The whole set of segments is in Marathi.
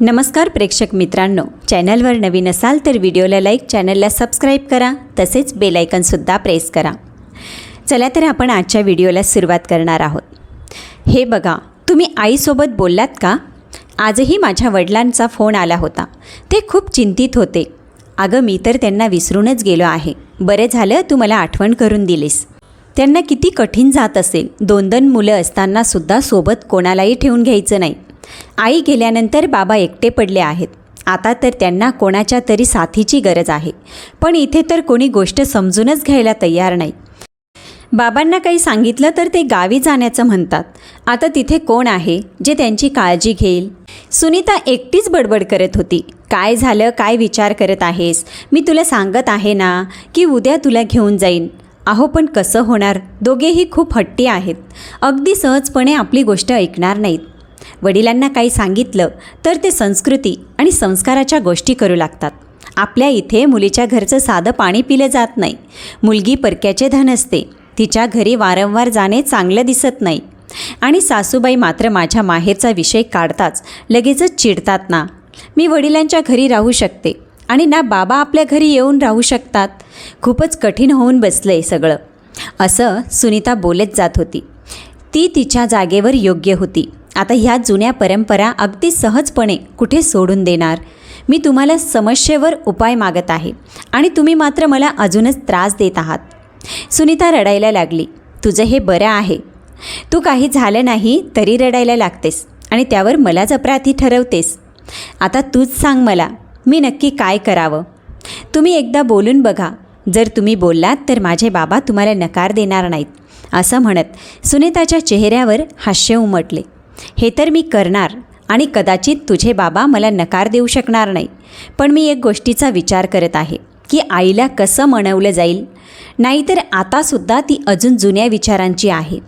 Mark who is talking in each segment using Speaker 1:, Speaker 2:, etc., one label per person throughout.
Speaker 1: नमस्कार प्रेक्षक मित्रांनो. चॅनलवर नवीन असाल तर व्हिडिओला लाईक चॅनलला सबस्क्राईब करा तसेच बेलायकनसुद्धा प्रेस करा. चला तर आपण आजच्या व्हिडिओला सुरुवात करणार आहोत. हे बघा तुम्ही आईसोबत बोललात का? आजही माझ्या वडिलांचा फोन आला होता. ते खूप चिंतित होते. अगं मी तर त्यांना विसरूनच गेलो आहे. बरं झालं तू मला आठवण करून दिलीस. त्यांना किती कठीण जात असेल. दोन दोन मुलं असतानासुद्धा सोबत कोणालाही ठेवून घ्यायचं नाही. आई गेल्यानंतर बाबा एकटे पडले आहेत. आता तर त्यांना कोणाच्या तरी साथीची गरज आहे. पण इथे तर कोणी गोष्ट समजूनच घ्यायला तयार नाही. बाबांना काही सांगितलं तर ते गावी जाण्याचं म्हणतात. आता तिथे कोण आहे? जे त्यांची काळजी घेईल? सुनीता एकटीच बडबड करत होती. काय झालं? काय विचार करत आहेस? मी तुला सांगत आहे ना की उद्या तुला घेऊन जाईन. अहो पण कसं होणार? दोघेही खूप हट्टी आहेत. अगदी सहजपणे आपली गोष्ट ऐकणार नाहीत. वडिलांना काही सांगितलं तर ते संस्कृती आणि संस्काराच्या गोष्टी करू लागतात. आपल्या इथे मुलीच्या घरचं साधं पाणी पिलं जात नाही. मुलगी परक्याचे धन असते. तिच्या घरी वारंवार जाणे चांगलं दिसत नाही. आणि सासूबाई मात्र माझ्या माहेरचा विषय काढताच लगेचच चिडतात ना. मी वडिलांच्या घरी राहू शकते. आणि ना बाबा आपल्या घरी येऊन राहू शकतात. खूपच कठीण होऊन बसलं आहे सगळं. असं सुनीता बोलत जात होती. ती तिच्या जागेवर योग्य होती. आता ह्या जुन्या परंपरा अगदी सहजपणे कुठे सोडून देणार? मी तुम्हाला समस्येवर उपाय मागत आहे आणि तुम्ही मात्र मला अजूनच त्रास देत आहात. सुनीता रडायला लागली. तुझं हे बरं आहे. तू काही झालं नाही तरी रडायला लागतेस आणि त्यावर मलाच अपराधी ठरवतेस. आता तूच सांग मला मी नक्की काय करावं? तुम्ही एकदा बोलून बघा. जर तुम्ही बोललात तर माझे बाबा तुम्हाला नकार देणार नाहीत असं म्हणत सुनीताच्या चेहऱ्यावर हास्य उमटले. हे तर मी करणार आणि कदाचित तुझे बाबा मला नकार देऊ शकणार नाही. पण मी एक गोष्टीचा विचार करत आहे की आईला कसं म्हणवलं जाईल? नाहीतर आतासुद्धा ती अजून जुन्या विचारांची आहे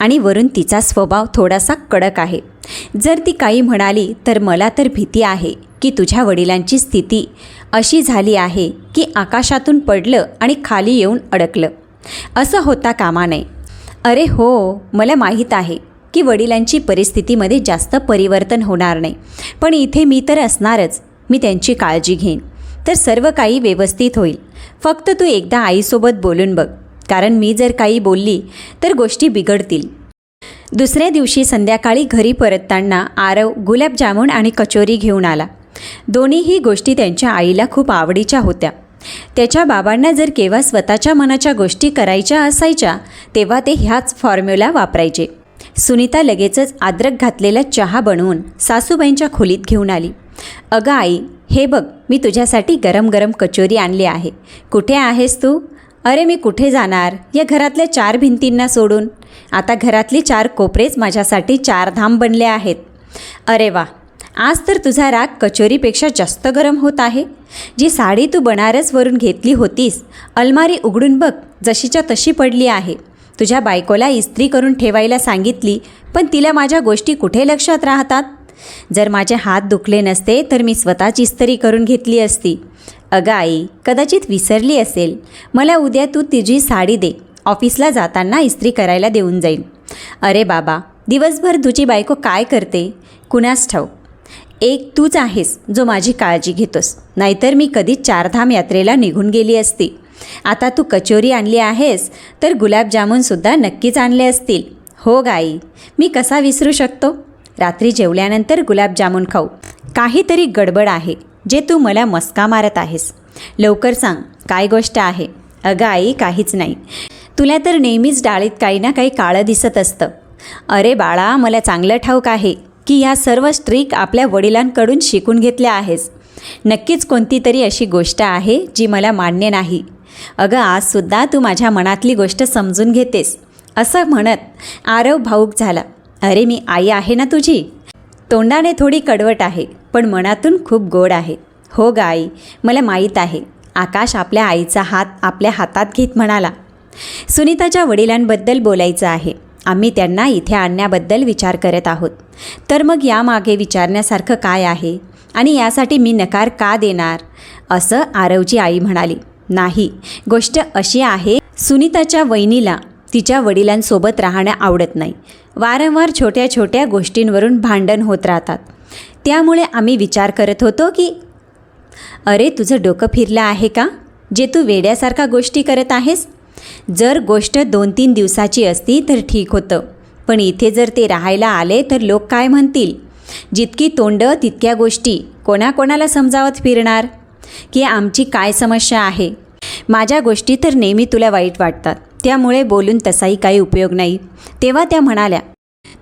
Speaker 1: आणि वरून तिचा स्वभाव थोडासा कडक आहे. जर ती काही म्हणाली तर मला तर भीती आहे की तुझ्या वडिलांची स्थिती अशी झाली आहे की आकाशातून पडलं आणि खाली येऊन अडकलं. असं होता कामा नये. अरे हो मला माहीत आहे. की वडिलांची परिस्थितीमध्ये जास्त परिवर्तन होणार नाही. पण इथे मी तर असणारच. मी त्यांची काळजी घेईन. तर सर्व काही व्यवस्थित होईल. फक्त तू एकदा आईसोबत बोलून बघ. कारण मी जर काही बोलली तर गोष्टी बिघडतील. दुसऱ्या दिवशी संध्याकाळी घरी परतताना आरव गुलाबजामुन आणि कचोरी घेऊन आला. दोन्हीही गोष्टी त्यांच्या आईला खूप आवडीच्या होत्या. त्याच्या बाबांना जर केव्हा स्वतःच्या मनाच्या गोष्टी करायच्या असायच्या तेव्हा ते ह्याच फॉर्म्युला वापरायचे. सुनीता लगेचच आद्रक घातलेला चहा बनवून सासूबाईंच्या खोलीत घेऊन आली. अगं आई हे बघ मी तुझ्यासाठी गरम गरम कचोरी आणली आहे. कुठे आहेस तू? अरे मी कुठे जाणार? या घरातल्या चार भिंतींना सोडून. आता घरातली चार कोपरेच माझ्यासाठी चार धाम बनले आहेत. अरे वा! आज तर तुझा राग कचोरीपेक्षा जास्त गरम होत आहे. जी साडी तू बनारसवरून घेतली होतीस अलमारी उघडून बघ जशीच्या तशी पडली आहे. तुझ्या बायकोला इस्त्री करून ठेवायला सांगितली पण तिला माझ्या गोष्टी कुठे लक्षात राहतात? जर माझे हात दुखले नसते तर मी स्वतःच इस्त्री करून घेतली असती. अगं आई कदाचित विसरली असेल. मला उद्या तू तिची साडी दे. ऑफिसला जाताना इस्त्री करायला देऊन जाईन अरे बाबा दिवसभर तुझी बायको काय करते? कुणास ठाऊक. एक तूच आहेस जो माझी काळजी घेतोस. नाहीतर मी कधीच चारधाम यात्रेला निघून गेली असती. आता तू कचोरी आणली आहेस तर गुलाबजामुनसुद्धा नक्कीच आणले असतील. हो गाई मी कसा विसरू शकतो? रात्री जेवल्यानंतर गुलाबजामुन खाऊ. काहीतरी गडबड आहे जे तू मला मस्का मारत आहेस. लवकर सांग काय गोष्ट आहे? अगं आई काहीच नाही. तुला तर नेहमीच डाळीत काही ना काही काळं दिसत असतं. अरे बाळा मला चांगलं ठाऊक आहे की ह्या सर्व स्ट्रीक आपल्या वडिलांकडून शिकून घेतल्या आहेस. नक्कीच कोणती तरी अशी गोष्ट आहे जी मला मान्य नाही. अगं आजसुद्धा तू माझ्या मनातली गोष्ट समजून घेतेस असं म्हणत आरव भाऊक झाला. अरे मी आई आहे ना तुझी? तोंडाने थोडी कडवट आहे पण मनातून खूप गोड आहे. हो ग आई मला माहीत आहे. आकाश आपल्या आईचा हात आपल्या हातात घेत म्हणाला. सुनीताच्या वडिलांबद्दल बोलायचं आहे. आम्ही त्यांना इथे आणण्याबद्दल विचार करत आहोत. तर मग यामागे विचारण्यासारखं काय आहे? आणि यासाठी मी नकार का देणार? असं आरवची आई म्हणाली. नाही. गोष्ट अशी आहे सुनीताच्या वहिनीला तिच्या वडिलांसोबत राहणं आवडत नाही. वारंवार छोट्या छोट्या गोष्टींवरून भांडण होत राहतात. त्यामुळे आम्ही विचार करत होतो की अरे तुझं डोकं फिरलं आहे का? जे तू वेड्यासारखा गोष्टी करत आहेस? जर गोष्ट दोन तीन दिवसाची असती तर ठीक होतं. पण इथे जर ते राहायला आले तर लोक काय म्हणतील? जितकी तोंड तितक्या गोष्टी. कोणाकोणाला समजावत फिरणार? की आमची काय समस्या आहे? माझ्या गोष्टी तर नेहमी तुला वाईट वाटतात. त्यामुळे बोलून तसाही काही उपयोग नाही. तेव्हा त्या म्हणाल्या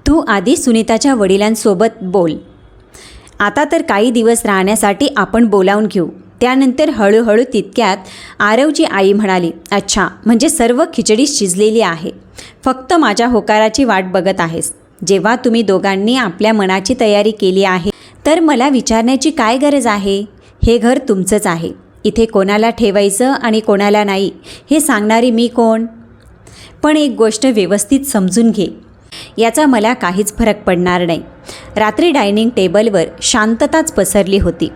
Speaker 1: तू आधी सुनीताच्या वडिलांसोबत बोल. आता तर काही दिवस राहण्यासाठी आपण बोलावून घेऊ. त्यानंतर हळूहळू तितक्यात आरवची आई म्हणाली अच्छा म्हणजे सर्व खिचडी शिजलेली आहे. फक्त माझ्या होकाराची वाट बघत आहेस. जेव्हा तुम्ही दोघांनी आपल्या मनाची तयारी केली आहे तर मला विचारण्याची काय गरज आहे? हे घर तुमचंच आहे. इथे कोणाला ठेवायचं आणि कोणाला नाही हे सांगणारी मी कोण? पण एक गोष्ट व्यवस्थित समजून घे. याचा मला काहीच फरक पडणार नाही. रात्री डायनिंग टेबलवर शांतताच पसरली होती.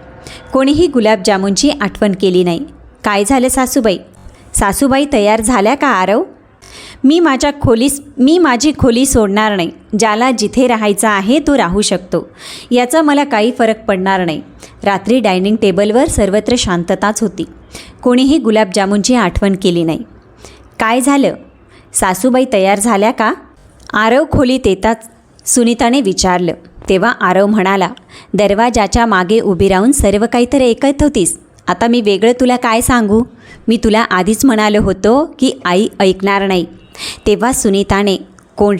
Speaker 1: कोणीही गुलाबजामुनची आठवण केली नाही. काय झालं सासूबाई? सासूबाई तयार झाल्या का आरव? मी माझ्या खोलीस मी माझी खोली सोडणार नाही. ज्याला जिथे राहायचा आहे तो राहू शकतो. याचा मला काही फरक पडणार नाही. रात्री डायनिंग टेबलवर सर्वत्र शांतताच होती. कोणीही गुलाबजामुनची आठवण केली नाही. काय झालं? सासूबाई तयार झाल्या का? आरव खोलीत येताच सुनीताने विचारलं. तेव्हा आरव म्हणाला दरवाजाच्या मागे उभी राहून सर्व काही तर ऐकत होतीस. आता मी वेगळं तुला काय सांगू? मी तुला आधीच म्हणालो होतो की आई ऐकणार नाही. तेव्हा सुनीताने कोण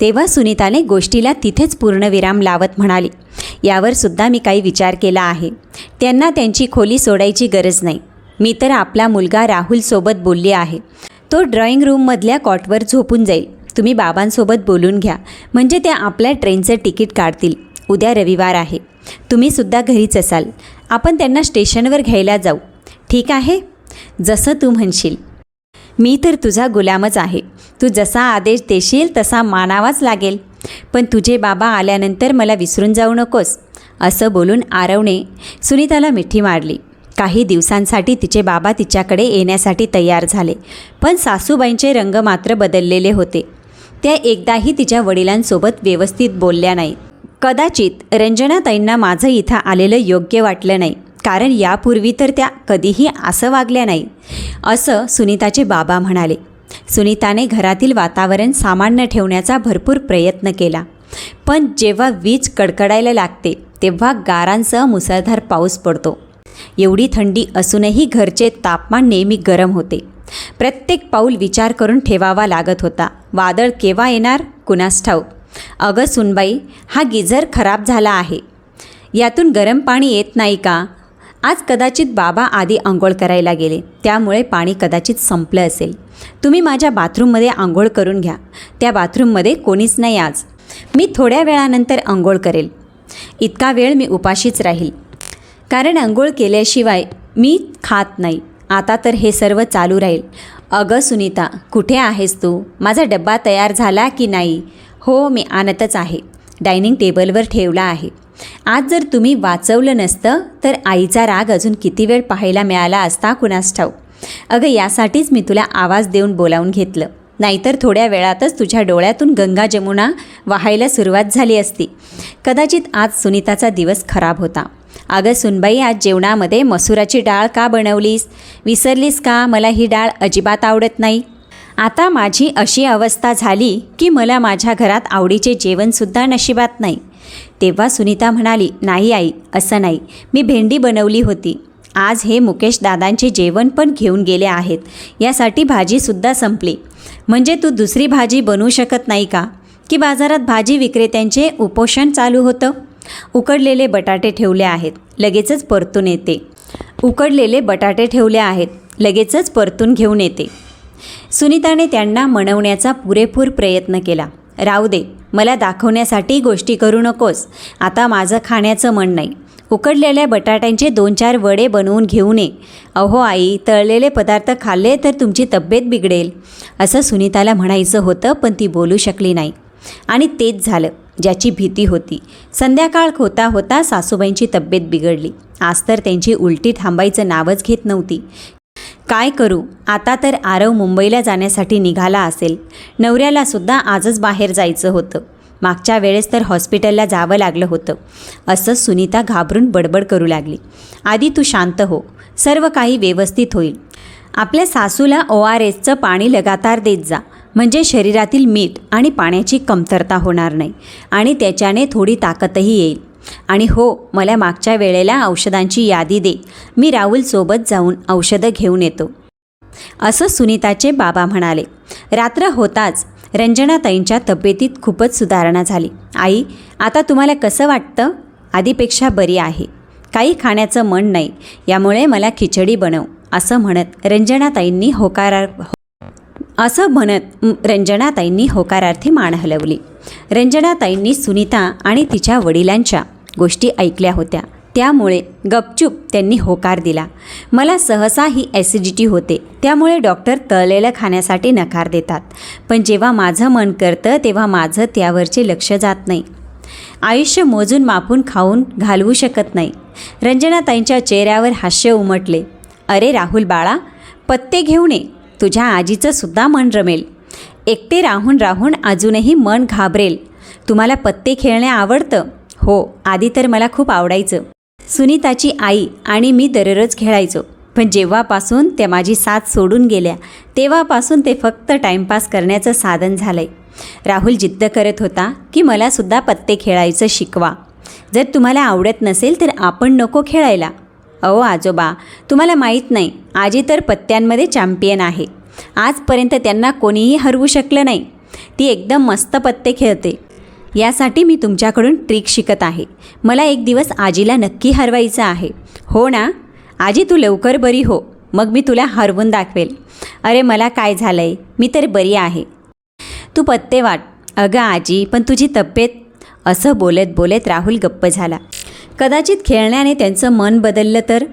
Speaker 1: तेव्हा सुनीताने गोष्टीला तिथेच पूर्णविराम लावत म्हणाली. यावर सुद्धा मी काही विचार केला आहे. त्यांना त्यांची खोली सोडायची गरज नाही. मी तर आपला मुलगा राहुलसोबत बोलली आहे. तो ड्रॉइंग रूममधल्या कॉटवर झोपून जाईल. तुम्ही बाबांसोबत बोलून घ्या. म्हणजे ते आपल्या ट्रेनचं तिकीट काढतील. उद्या रविवार आहे. तुम्ही सुद्धा घरीच असाल. आपण त्यांना स्टेशनवर घ्यायला जाऊ. ठीक आहे? जसं तू म्हणशील. मी तर तुझा गुलामच आहे. तू जसा आदेश देशील तसा मानावाच लागेल. पण तुझे बाबा आल्यानंतर मला विसरून जाऊ नकोस. असं बोलून आरवने सुनीताला मिठी मारली. काही दिवसांसाठी तिचे बाबा तिच्याकडे येण्यासाठी तयार झाले पण सासूबाईंचे रंग मात्र बदललेले होते. त्या एकदाही तिच्या वडिलांसोबत व्यवस्थित बोलल्या नाहीत. कदाचित रंजनाताईंना माझं इथं आलेलं योग्य वाटलं नाही. कारण यापूर्वी तर त्या कधीही असं वागल्या नाही. असं सुनीताचे बाबा म्हणाले. सुनीताने घरातील वातावरण सामान्य ठेवण्याचा भरपूर प्रयत्न केला. पण जेव्हा वीज कडकडायला लागते तेव्हा गारांसह मुसळधार पाऊस पडतो. एवढी थंडी असूनही घरचे तापमान नेहमी गरम होते. प्रत्येक पाऊल विचार करून ठेवावा लागत होता. वादळ केव्हा येणार? कुणास ठाऊक. अगं सुनबाई हा गिझर खराब झाला आहे. यातून गरम पाणी येत नाही का? आज कदाचित बाबा आधी आंघोळ करायला गेले. त्यामुळे पाणी कदाचित संपलं असेल. तुम्ही माझ्या बाथरूममध्ये आंघोळ करून घ्या. त्या बाथरूममध्ये कोणीच नाही आज. मी थोड्या वेळानंतर आंघोळ करेल. इतका वेळ मी उपाशीच राहील. कारण आंघोळ केल्याशिवाय मी खात नाही. आता तर हे सर्व चालू राहील. अगं सुनीता कुठे आहेस तू? माझा डब्बा तयार झाला की नाही? हो मी आणतच आहे. डायनिंग टेबलवर ठेवला आहे. आज जर तुम्ही वाचवलं नसतं तर आईचा राग अजून किती वेळ पाहायला मिळाला असता कुणास ठाऊ अगं यासाठीच मी तुला आवाज देऊन बोलावून घेतलं. नाहीतर थोड्या वेळातच तुझ्या डोळ्यातून गंगा जमुना वाहायला सुरुवात झाली असती. कदाचित आज सुनीताचा दिवस खराब होता. अगं सुनबाई आज जेवणामध्ये मसुराची डाळ का बनवलीस? विसरलीस का? मला ही डाळ अजिबात आवडत नाही. आता माझी अशी अवस्था झाली की मला माझ्या घरात आवडीचे जेवणसुद्धा नशिबात नाही. तेव्हा सुनीता म्हणाली नाही आई असं नाही. मी भेंडी बनवली होती. आज हे मुकेश दादांचे जेवण पण घेऊन गेले आहेत. यासाठी भाजीसुद्धा संपली. म्हणजे तू दुसरी भाजी बनवू शकत नाही का? की बाजारात भाजी विक्रेत्यांचे उपोषण चालू होतं? उकडलेले बटाटे ठेवले आहेत. लगेचच परतून येते. उकडलेले बटाटे ठेवले आहेत. लगेचच परतून घेऊन येते. सुनीताने त्यांना मनवण्याचा पुरेपूर प्रयत्न केला. राहू दे. मला दाखवण्यासाठी गोष्टी करू नकोस. आता माझं खाण्याचं मन नाही. उकडलेल्या बटाट्यांचे दोन चार वडे बनवून घेऊ नये. अहो आई तळलेले पदार्थ खाल्ले तर तुमची तब्येत बिघडेल. असं सुनीताला म्हणायचं होतं पण ती बोलू शकली नाही. आणि तेच झालं ज्याची भीती होती. संध्याकाळ होता होता सासूबाईंची तब्येत बिघडली. आज तर त्यांची उलटी थांबायचं नावच घेत नव्हती. काय करू? आता तर आरव मुंबईला जाण्यासाठी निघाला असेल. नवऱ्याला सुद्धा आजच बाहेर जायचं होतं. मागच्या वेळेस तर हॉस्पिटलला जावं लागलं होतं. असं सुनीता घाबरून बडबड करू लागली. आधी तू शांत हो. सर्व काही व्यवस्थित होईल. आपल्या सासूला ओ आर एसचं पाणी लगातार देत जा. म्हणजे शरीरातील मीठ आणि पाण्याची कमतरता होणार नाही. आणि त्याच्याने थोडी ताकदही येईल. आणि हो मला मागच्या वेळेला औषधांची यादी दे. मी राहुलसोबत जाऊन औषधं घेऊन येतो. असं सुनीताचे बाबा म्हणाले. रात्र होताच. रंजनाताईंच्या तब्येतीत खूपच सुधारणा झाली. आई आता तुम्हाला कसं वाटतं? आधीपेक्षा बरी आहे. काही खाण्याचं मन नाही. यामुळे मला खिचडी बनव असं म्हणत रंजनाताईंनी होकारा असं म्हणत रंजनाताईंनी होकारार्थी मान हलवली. रंजनाताईंनी सुनीता आणि तिच्या वडिलांच्या गोष्टी ऐकल्या होत्या. त्यामुळे गपचूप त्यांनी होकार दिला. मला सहसा ही ॲसिडिटी होते. त्यामुळे डॉक्टर तळलेलं खाण्यासाठी नकार देतात. पण जेव्हा माझं मन करतं तेव्हा माझं त्यावरचे लक्ष जात नाही. आयुष्य मोजून मापून खाऊन घालवू शकत नाही. रंजनाताईंच्या चेहऱ्यावर हास्य उमटले. अरे राहुल बाळा पत्ते घेऊन ये. तुझ्या आजीचं सुद्धा मन रमेल. एकटे राहून राहून अजूनही मन घाबरेल. तुम्हाला पत्ते खेळणे आवडतं? हो आधी तर मला खूप आवडायचं. सुनीताची आई आणि मी दररोज खेळायचो. पण जेव्हापासून त्या माझी साथ सोडून गेल्या तेव्हापासून ते फक्त टाईमपास करण्याचं साधन झालंय. राहुल जिद्द करत होता की मला सुद्धा पत्ते खेळायचं शिकवा. जर तुम्हाला आवडत नसेल तर आपण नको खेळायला. अहो आजोबा तुम्हाला माहीत नाही आजी तर पत्त्यांमध्ये चॅम्पियन आहे. आजपर्यंत त्यांना कोणीही हरवू शकलं नाही. ती एकदम मस्त पत्ते खेळते. यासाठी मी तुमच्याकडून ट्रिक शिकत आहे. मला एक दिवस आजीला नक्की हरवायचं आहे. हो ना? आजी तू लवकर बरी हो. मग मी तुला हरवून दाखवेल. अरे मला काय झालं आहे मी तर बरी आहे. तू पत्ते वाट. अगं आजी पण तुझी तब्येत? असं बोलत बोलत राहुल गप्प झाला. कदाचित खेळण्याने त्यांचं मन बदललं तर?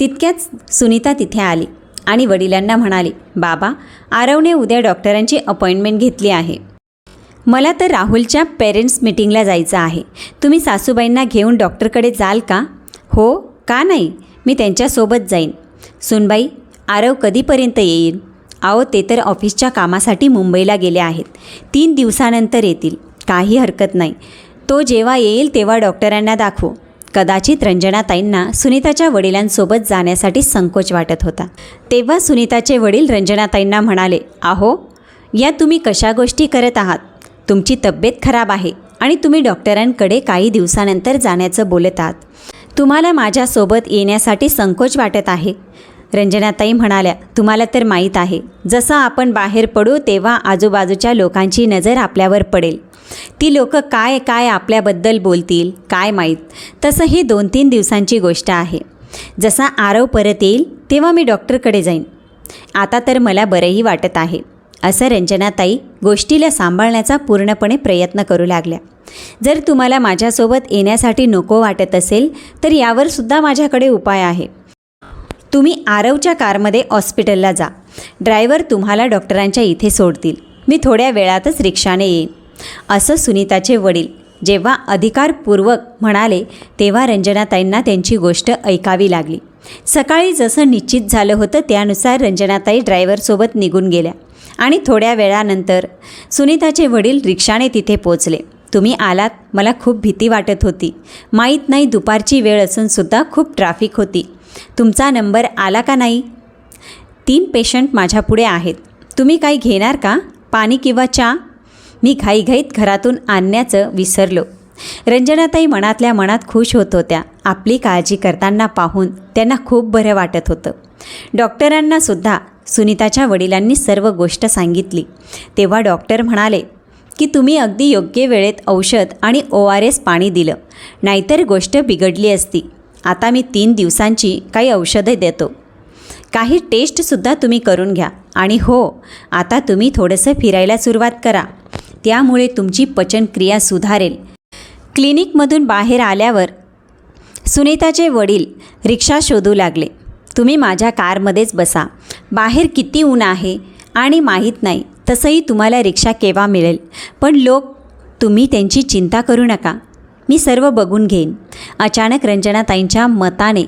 Speaker 1: तितक्याच सुनीता तिथे आली. आणि वडिलांना म्हणाली बाबा आरवने उद्या डॉक्टरांची अपॉइंटमेंट घेतली आहे. मला तर राहुलच्या पेरेंट्स मीटिंगला जायचं आहे. तुम्ही सासूबाईंना घेऊन डॉक्टरकडे जाल का? हो का नाही? मी त्यांच्यासोबत जाईन. सुनबाई आरव कधीपर्यंत येईल? अहो ते तर ऑफिसच्या कामासाठी मुंबईला गेले आहेत. तीन दिवसानंतर येतील. काही हरकत नाही. तो जेव्हा येईल तेव्हा डॉक्टरांना दाखवू. कदाचित रंजनाताईंना सुनीताच्या वडिलांसोबत जाण्यासाठी संकोच वाटत होता. तेव्हा सुनीताचे वडील रंजनाताईंना म्हणाले आहो या तुम्ही कशा गोष्टी करत आहात? तुमची तब्येत खराब आहे आणि तुम्ही डॉक्टरांकडे काही दिवसानंतर जाण्याचं बोलत आहात. तुम्हाला माझ्यासोबत येण्यासाठी संकोच वाटत आहे. रंजनाताई म्हणाल्या तुम्हाला तर माहीत आहे. जसं आपण बाहेर पडू तेव्हा आजूबाजूच्या लोकांची नजर आपल्यावर पडेल. ती लोक काय काय आपल्याबद्दल बोलतील काय माहीत? तसं ही दोन तीन दिवसांची गोष्ट आहे. जसा आरव परत येईल तेव्हा मी डॉक्टरकडे जाईन. आता तर मला बरंही वाटत आहे. असं रंजनाताई गोष्टीला सांभाळण्याचा पूर्णपणे प्रयत्न करू लागल्या. जर तुम्हाला माझ्यासोबत येण्यासाठी नको वाटत असेल तर यावर सुद्धा माझ्याकडे उपाय आहे. तुम्ही आरवच्या कारमध्ये हॉस्पिटलला जा. ड्रायव्हर तुम्हाला डॉक्टरांच्या इथे सोडतील. मी थोड्या वेळातच रिक्षाने येईन. असं सुनीताचे वडील जेव्हा अधिकारपूर्वक म्हणाले तेव्हा रंजनाताईंना त्यांची गोष्ट ऐकावी लागली. सकाळी जसं निश्चित झालं होतं त्यानुसार रंजनाताई ड्रायव्हरसोबत निघून गेल्या. आणि थोड्या वेळानंतर सुनीताचे वडील रिक्षाने तिथे पोचले तुम्ही आलात. मला खूप भीती वाटत होती. माहीत नाही दुपारची वेळ असूनसुद्धा खूप ट्रॅफिक होती. तुमचा नंबर आला का नाही? तीन पेशंट माझ्यापुढे आहेत. तुम्ही काही घेणार का? पाणी किंवा चहा? मी घाईघाईत घरातून आणण्याचं विसरलो. रंजनाताई मनातल्या मनात खुश होत होत्या. आपली काळजी करताना पाहून त्यांना खूप बरं वाटत होतं. डॉक्टरांनासुद्धा सुनीताच्या वडिलांनी सर्व गोष्ट सांगितली. तेव्हा डॉक्टर म्हणाले की तुम्ही अगदी योग्य वेळेत औषध आणि ओ आर एस पाणी दिलं. नाहीतर गोष्ट बिघडली असती. आता मी तीन दिवसांची काही औषधे देतो. काही टेस्टसुद्धा तुम्ही करून घ्या. आणि हो आता तुम्ही थोडंसं फिरायला सुरुवात करा. त्यामुळे तुमची पचनक्रिया सुधारेल. क्लिनिकमधून बाहेर आल्यावर सुनीताचे वडील रिक्षा शोधू लागले. तुम्ही माझ्या कारमध्येच बसा. बाहेर किती ऊन आहे आणि माहीत नाही. तसंही तुम्हाला रिक्षा केव्हा मिळेल. पण लोक तुम्ही त्यांची चिंता करू नका. मी सर्व बघून घेईन. अचानक रंजनाताईंच्या मताने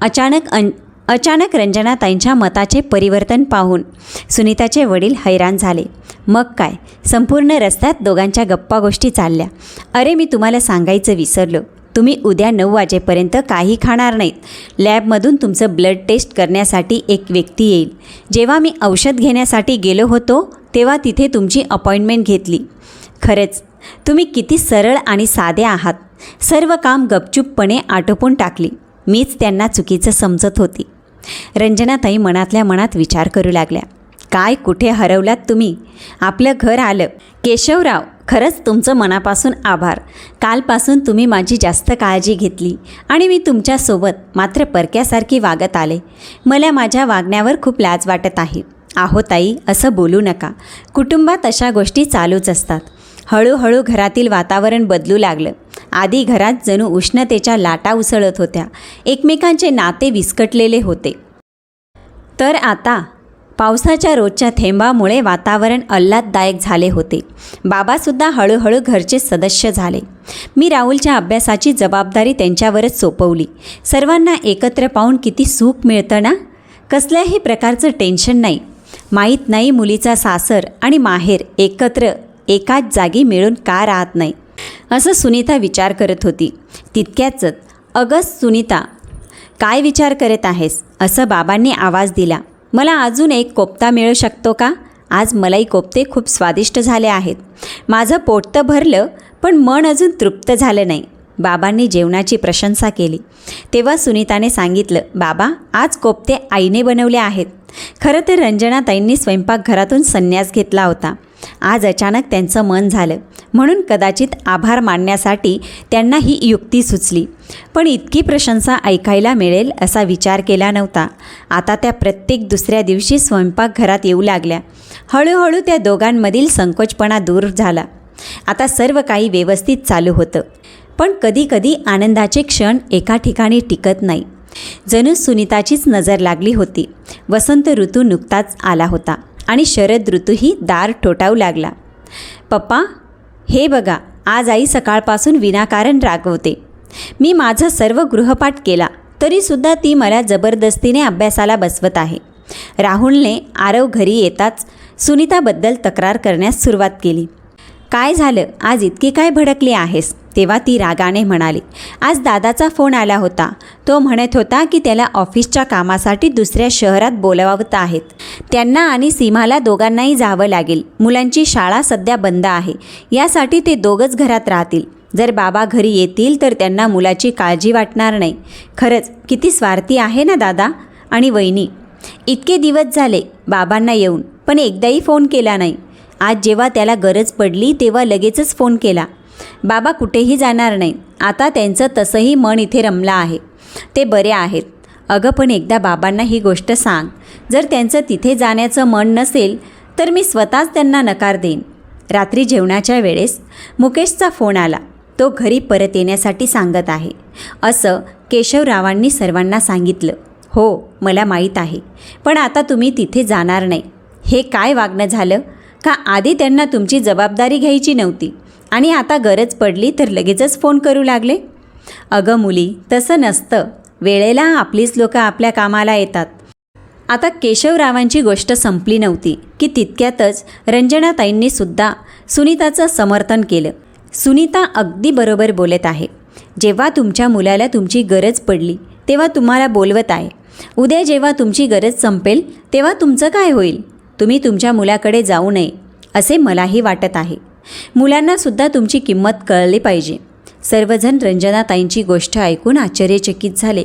Speaker 1: अचानक अन अचानक रंजनाताईंच्या मताचे परिवर्तन पाहून सुनीताचे वडील हैराण झाले. मग काय? संपूर्ण रस्त्यात दोघांच्या गप्पा गोष्टी चालल्या. अरे मी तुम्हाला सांगायचं विसरलो. तुम्ही उद्या नऊ वाजेपर्यंत काही खाणार नाहीत. लॅबमधून तुमचं ब्लड टेस्ट करण्यासाठी एक व्यक्ती येईल. जेव्हा मी औषध घेण्यासाठी गेलो होतो तेव्हा तिथे तुमची अपॉइंटमेंट घेतली. खरंच तुम्ही किती सरळ आणि साधे आहात. सर्व काम गपचूपपणे आटोपून टाकली. मीच त्यांना चुकीचं समजत होती. रंजनाताई मनातल्या मनात विचार करू लागल्या. काय कुठे हरवलात तुम्ही? आपलं घर आलं. केशवराव खरंच तुमचं मनापासून आभार. कालपासून तुम्ही माझी जास्त काळजी घेतली आणि मी तुमच्यासोबत मात्र परक्यासारखी वागत आले. मला माझ्या वागण्यावर खूप लाज वाटत आहे. आहो ताई असं बोलू नका. कुटुंबात अशा गोष्टी चालूच असतात. हळूहळू घरातील वातावरण बदलू लागलं. आधी घरात जणू उष्णतेच्या लाटा उसळत होत्या. एकमेकांचे नाते विस्कटलेले होते. तर आता पावसाच्या रोजच्या थेंबामुळे वातावरण आल्हाददायक झाले होते. बाबासुद्धा हळूहळू घरचे सदस्य झाले. मी राहुलच्या अभ्यासाची जबाबदारी त्यांच्यावरच सोपवली. सर्वांना एकत्र पाहून किती सुख मिळतं ना? कसल्याही प्रकारचं टेन्शन नाही. माहीत नाही मुलीचा सासर आणि माहेर एकत्र एकाच जागी मिळून का राहत नाही? असं सुनीता विचार करत होती. तितक्याच अगस सुनीता काय विचार करत आहेस? असं बाबांनी आवाज दिला. मला अजून एक कोफ्ता मिळू शकतो का? आज मलाई कोफ्ते खूप स्वादिष्ट झाले आहेत. माझं पोट तर भरलं पण मन अजून तृप्त झालं नाही. बाबांनी जेवणाची प्रशंसा केली. तेव्हा सुनीताने सांगितलं बाबा आज कोफ्ते आईने बनवले आहेत. खरं तर रंजनाताईंनी स्वयंपाकघरातून संन्यास घेतला होता. आज अचानक त्यांचं मन झालं. म्हणून कदाचित आभार मानण्यासाठी त्यांना ही युक्ती सुचली. पण इतकी प्रशंसा ऐकायला मिळेल असा विचार केला नव्हता. आता त्या प्रत्येक दुसऱ्या दिवशी स्वयंपाकघरात येऊ लागल्या. हळूहळू त्या दोघांमधील संकोचपणा दूर झाला. आता सर्व काही व्यवस्थित चालू होतं. पण कधीकधी आनंदाचे क्षण एका ठिकाणी टिकत नाही. जणू सुनीताचीच नजर लागली होती. वसंत ऋतू नुकताच आला होता. आणि शरद ऋतूही दार ठोठावू लागला. पप्पा हे बघा आज आई सकाळपासून विनाकारण रागवते. मी माझं सर्व गृहपाठ केला तरीसुद्धा ती मला जबरदस्तीने अभ्यासाला बसवत आहे. राहुलने आरव घरी येताच सुनीताबद्दल तक्रार करण्यास सुरुवात केली. काय झालं? आज इतकी काय भडकली आहेस? तेव्हा ती रागाने म्हणाली आज दादाचा फोन आला होता. तो म्हणत होता की त्याला ऑफिसच्या कामासाठी दुसऱ्या शहरात बोलवत आहेत. त्यांना आणि सीमाला दोघांनाही जावं लागेल. मुलांची शाळा सध्या बंद आहे. यासाठी ते दोघंच घरात राहतील. जर बाबा घरी येतील तर त्यांना मुलाची काळजी वाटणार नाही. खरंच किती स्वार्थी आहे ना दादा आणि वहिनी. इतके दिवस झाले बाबांना येऊन पण एकदाही फोन केला नाही. आज जेव्हा त्याला गरज पडली तेव्हा लगेचच फोन केला. बाबा कुठेही जाणार नाही. आता त्यांचं तसंही मन इथे रमलं आहे. ते बरे आहेत. अगं पण एकदा बाबांना ही गोष्ट सांग. जर त्यांचं तिथे जाण्याचं मन नसेल तर मी स्वतःच त्यांना नकार देईन. रात्री जेवणाच्या वेळेस मुकेशचा फोन आला. तो घरी परत येण्यासाठी सांगत आहे. असं केशवरावांनी सर्वांना सांगितलं. हो मला माहीत आहे. पण आता तुम्ही तिथे जाणार नाही. हे काय वागणं झालं? का आधी त्यांना तुमची जबाबदारी घ्यायची नव्हती. आणि आता गरज पडली तर लगेचच फोन करू लागले. अगं मुली तसं नसतं. वेळेला आपलीच लोकं आपल्या कामाला येतात. आता केशवरावांची गोष्ट संपली नव्हती की तितक्यातच रंजनाताईंनी सुद्धा सुनीताचं समर्थन केलं. सुनीता अगदी बरोबर बोलत आहे. जेव्हा तुमच्या मुलाला तुमची गरज पडली तेव्हा तुम्हाला बोलवत आहे. उद्या जेव्हा तुमची गरज संपेल तेव्हा तुमचं काय होईल? तुम्ही तुमच्या मुलाकडे जाऊ नये असे मलाही वाटत आहे. मुलांनासुद्धा तुमची किंमत कळली पाहिजे. सर्वजण रंजनाताईंची गोष्ट ऐकून आश्चर्यचकित झाले.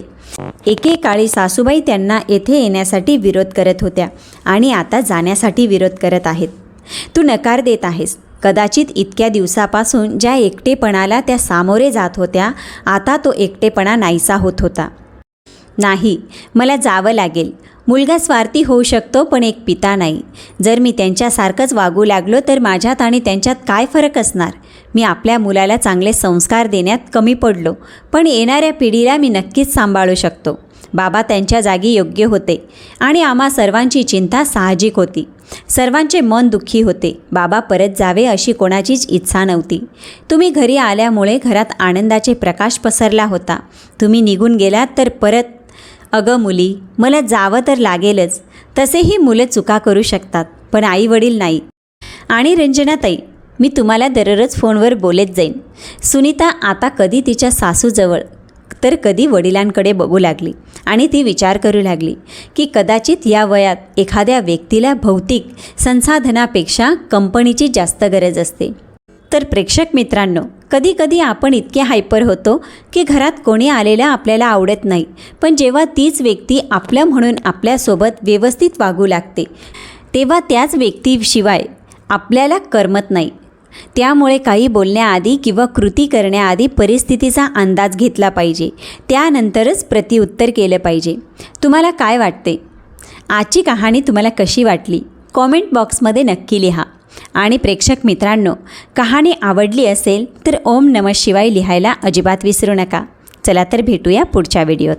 Speaker 1: एकेकाळी सासूबाई त्यांना येथे येण्यासाठी विरोध करत होत्या आणि आता जाण्यासाठी विरोध करत आहेत. तू नकार देत आहेस. कदाचित इतक्या दिवसापासून ज्या एकटेपणाला त्या सामोरे जात होत्या आता तो एकटेपणा नाहीसा होत होता. नाही मला जावं लागेल. मुलगा स्वार्थी होऊ शकतो पण एक पिता नाही. जर मी त्यांच्यासारखंच वागू लागलो तर माझ्यात आणि त्यांच्यात काय फरक असणार? मी आपल्या मुलाला चांगले संस्कार देण्यात कमी पडलो पण येणाऱ्या पिढीला मी नक्कीच सांभाळू शकतो. बाबा त्यांच्या जागी योग्य होते आणि आम्हा सर्वांची चिंता साहजिक होती. सर्वांचे मन दुःखी होते. बाबा परत जावे अशी कोणाचीच इच्छा नव्हती. तुम्ही घरी आल्यामुळे घरात आनंदाचे प्रकाश पसरला होता. तुम्ही निघून गेलात तर परत अगं मुली मला जावं तर लागेलच. तसेही मुलं चुका करू शकतात पण आई वडील नाही. आणि रंजनाताई मी तुम्हाला दररोज फोनवर बोलत जाईन. सुनीता आता कधी तिच्या सासूजवळ तर कधी वडिलांकडे बघू लागली आणि ती विचार करू लागली की कदाचित या वयात एखाद्या व्यक्तीला भौतिक संसाधनापेक्षा कंपनीची जास्त गरज असते. तर प्रेक्षक मित्रांनो कधी कधी आपण इतके हायपर होतो की घरात कोणी आलेलं आपल्याला आवडत नाही. पण जेव्हा तीच व्यक्ती आपलं म्हणून आपल्यासोबत व्यवस्थित वागू लागते तेव्हा त्याच व्यक्तीशिवाय आपल्याला करमत नाही. त्यामुळे काही बोलण्याआधी किंवा कृती करण्याआधी परिस्थितीचा अंदाज घेतला पाहिजे. त्यानंतरच प्रतिउत्तर केलं पाहिजे. तुम्हाला काय वाटते? आजची कहाणी तुम्हाला कशी वाटली? कॉमेंट बॉक्समध्ये नक्की लिहा. आणि प्रेक्षक मित्रांनो कहाणी आवडली असेल तर ओम नमः शिवाय लिहायला अजिबात विसरू नका. चला तर भेटूया पुढच्या व्हिडिओत.